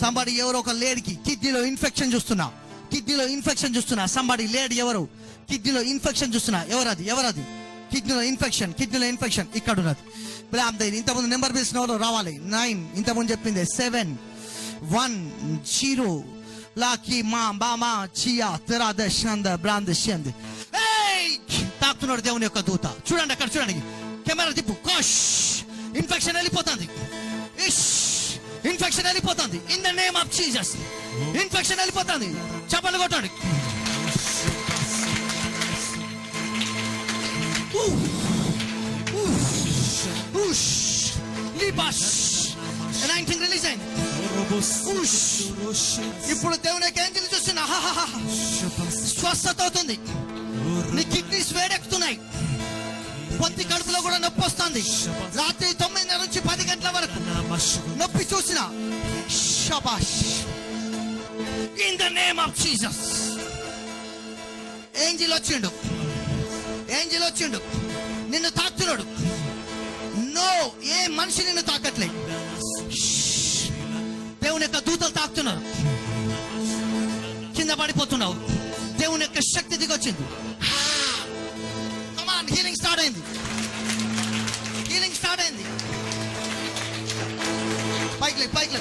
Somebody ఎవరో ఒక లేడీకి కిడ్నీలో ఇన్ఫెక్షన్ చూస్తున్నా. కిడ్నీలో ఇన్ఫెక్షన్ చూస్తున్నా. సంబడి లేడీ ఎవరు? కిడ్నీలో ఇన్ఫెక్షన్ చూస్తున్నా. ఎవరది? ఎవరది? కిడ్నీలో ఇన్ఫెక్షన్ కిడ్నీలో ఇన్ఫెక్షన్ ఇక్కడ ఉన్నది దైన్ ఇంతకుముందు నెంబర్ పిలిచిన వాళ్ళు రావాలి. నైన్ ఇంతకుముందు చెప్పింది. సెవెన్ వన్ జీరో లాకి మా బామా చియా తెరా దశంద బ్రాంద షంద్ తాకుతున్నాడు దేవుని యొక్క దూత. చూడండి అక్కడ చూడండి. కెమెరా తిప్పు. కోష్! ఇన్ఫెక్షన్ వెళ్ళిపోతుంది. ఇష్! ఇన్ఫెక్షన్ వెళ్ళిపోతుంది. In the name of Jesus infection వెళ్ళిపోతుంది. చెప్పలు కొట్టండి. రిలీజ్ అయింది. ఇప్పుడు దేవుని యొక్క ఏంజిల్ చూస్తున్నా. స్వస్థత అవుతుంది. నీ కిడ్నీస్ వేడెక్కుతున్నాయి. పొత్తి కడుపులో కూడా నొప్పి వస్తుంది. రాత్రి తొమ్మిదిన్నర నుంచి పది గంటల వరకు నొప్పి చూసిన షబాష్ in the name of Jesus angel వచ్చిండు. ఏంజిల్ వచ్చిండు. నిన్ను తాకుతున్నాడు. నో ఏ మనిషి నిన్ను తాకట్లే దేవుని యొక్క దూతలు తాకుతున్నారు. కింద పడిపోతున్నావు. దేవుని యొక్క శక్తి దిగొచ్చింది. పైకి పైకి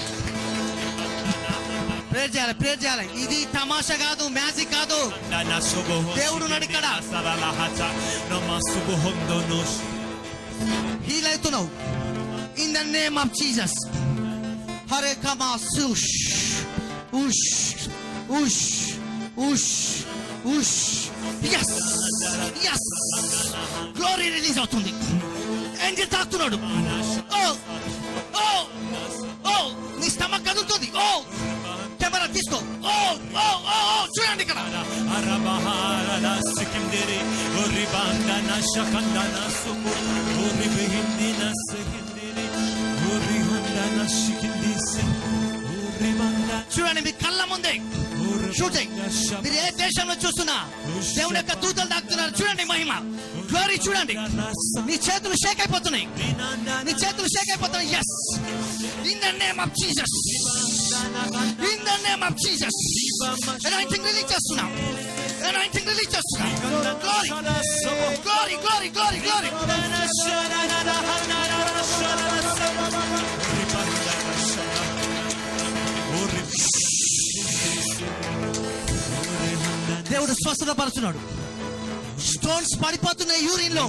ప్రేర్ చేయాలి ప్రేర్ చేయాలి. ఇది తమాషా కాదు మ్యాజిక్ కాదు. దేవుడు ఉన్నాడు ఇక్కడ. హీల్ అవుతున్నావు. In the name of Jesus Hare కమా సుష్ ఉష్ ఉష్ ఉష్ ఉష్ ఎస్ ఎస్ గ్లోరీ రిలీజ్ అవుతుంది. ఏంజల్ తాకుతున్నాడు. ఓ ఓ చూడండి మీ కళ్ళ ముందే. షూట్ చేయి మీరు ఏ దేశంలో చూస్తున్నా దేవుని యొక్క దూతలు తాకుతున్నారు చూడండి మహిమ. గ్లోరీ చూడండి. నీ చేతులు షేక్ అయిపోతున్నాయి. నీ చేతులు షేక్ అయిపోతున్నాయి. Yes in the name of Jesus in the name of Jesus anointing release చేస్తున్నాం ఎనైటింగ్ రిలీజ్ చేస్తున్నాం glory glory glory glory glory దేవుడు స్వస్థత పరుచున్నాడు స్టోన్స్ పడిపోతున్నాయి యూరిన్లో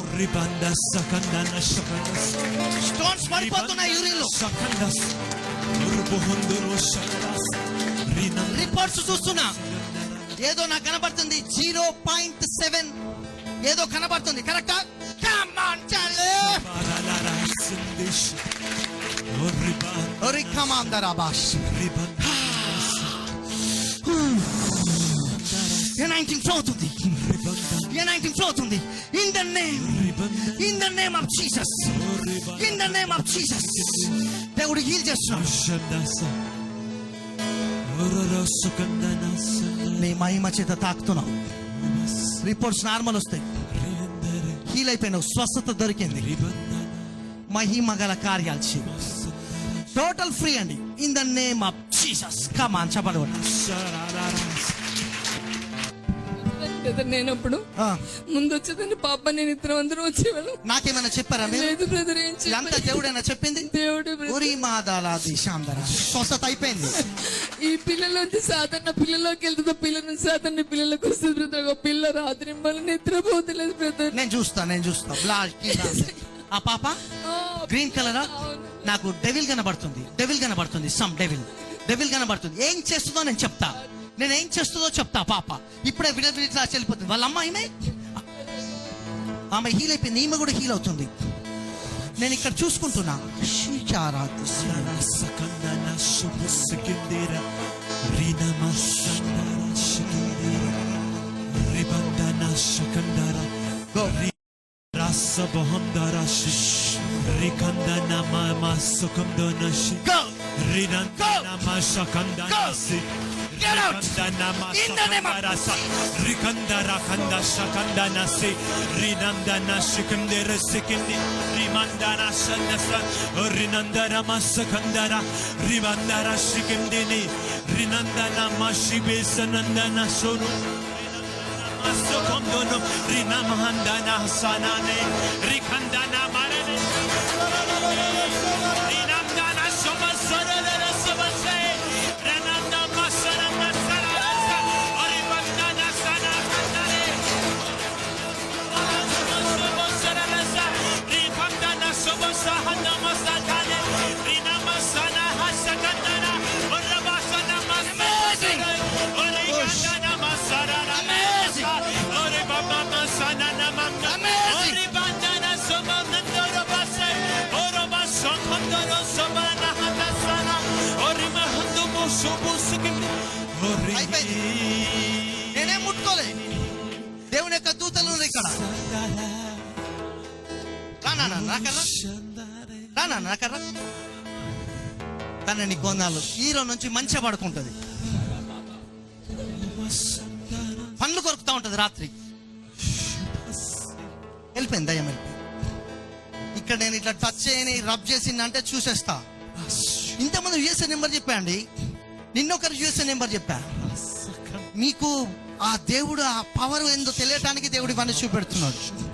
స్టోన్స్ పడిపోతున్నాయి యూరిన్లో రిపోర్ట్స్ చూస్తున్నా. ఏదో నాకు కనబడుతుంది. Zero point seven. ఏదో కనబడుతుంది. కరెక్టా? నైన్టీన్ ఫ్లో అవుతుంది నైన్టీన్ ఫ్లో అవుతుంది in the name in the name of Jesus in the name of Jesus దేవుడు హీల్ చేస్తున్నాడు నీ మహిమ చేత తాకుతున్నావు రిపోర్ట్స్ నార్మల్ వస్తాయి. హీల్ అయిపోయినావు. స్వస్థత దొరికింది. మహిమ గల కార్యాలు చేయి. టోటల్ ఫ్రీ అండి. In the name of Jesus come on చెప్పండి బ్రదర్ నేను అప్పుడు ముందు వచ్చేదాన్ని పాప నేను ఇద్దరం అందరం వచ్చేవాళ్ళం. నాకేమైనా చెప్పారా లేదు బ్రదర్ ఏం చెప్పలేదు. దేవుడైనా చెప్పింది? దేవుడే brother. ఉరి మాదాల దిశాంధర స్వస్థత అయిపోయింది. ఈ పిల్లల నుంచి సాధారణ పిల్లలోకి వెళ్తుందో పిల్లల నుంచి సాధారణ పిల్లలకు వస్తుంది బ్రదర్. ఒక పిల్ల రాత్రి మళ్ళీ నిద్రపోతలేదు బ్రదర్. నేను చూస్తా నేను చూస్తా. ఆ పాప? గ్రీన్ కలరా? నాకు డెవిల్ కనబడుతుంది. డెవిల్ కనబడుతుంది. Some devil. డెవిల్ కనబడుతుంది. ఏం చేస్తుందో నేను చెప్తా. నేను ఏం చేస్తుందో చెప్తా పాప. ఇప్పుడే విడవిడిలా వెళ్ళిపోతుంది. వాళ్ళ అమ్మ ఈమె ఆమె హీల్ అయిపోయింది. ఈమె కూడా హీల్ అవుతుంది. నేను ఇక్కడ చూసుకుంటున్నా. Go. get out in the name of rikandara kanda shakanda nasi rinandana shikimdere sikindi rimandana shannasa rinandara masakandara rimandara shikimdini rinandana mashibe sanandana sonu rinandana masakondonu rinamhandana sanane rikandana యొక్క దూతలు ఇక్కడ. రానా నాకర్రా రానా నాకర్రా తన నీ గొందాలు హీరో నుంచి మంచిగా పడుకుంటుంది. పండ్లు కొరుకుతా ఉంటుంది రాత్రి. వెళ్ళిపోయింది దయ్యం వెళ్ళిపోయింది. ఇక్కడ నేను ఇట్లా టచ్ చేయని రబ్ చేసింది అంటే చూసేస్తా. ఇంతమంది యూఎస్ఏ నెంబర్ చెప్పా అండి. నిన్నొకరు యూఎస్ఏ నెంబర్ చెప్పా. మీకు ఆ దేవుడు ఆ పవర్ ఏందో తెలియటానికి దేవుడు పని చూపెడుతున్నాడు.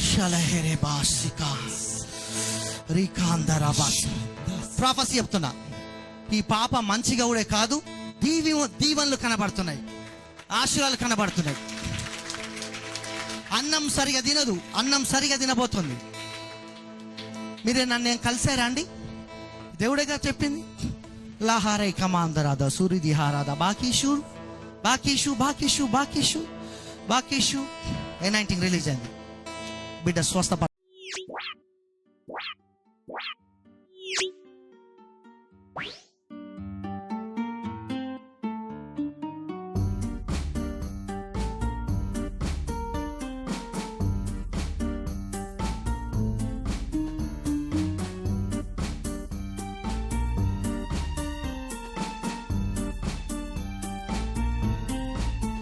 షలహెరే బాసిక. రీకాందరా బాస్ చెప్తున్నా. ఈ పాప మంచిగా కూడా కాదు దీవి దీవెనలు కనబడుతున్నాయి. ఆశీర్వాదాలు కనబడుతున్నాయి. అన్నం సరిగా తినదు అన్నం సరిగా తినబోతుంది. మీరే నన్ను ఏం కలిసారా అండి? దేవుడేగా చెప్పింది. లహారై కమాందరాద సూర్యదిహారాధ హారాద బాకీషు బాకేషు బాకేషు బాకేషు బాకేషు. ఏ రిలీజ్ అయింది. బిడ్డ స్వస్థపడ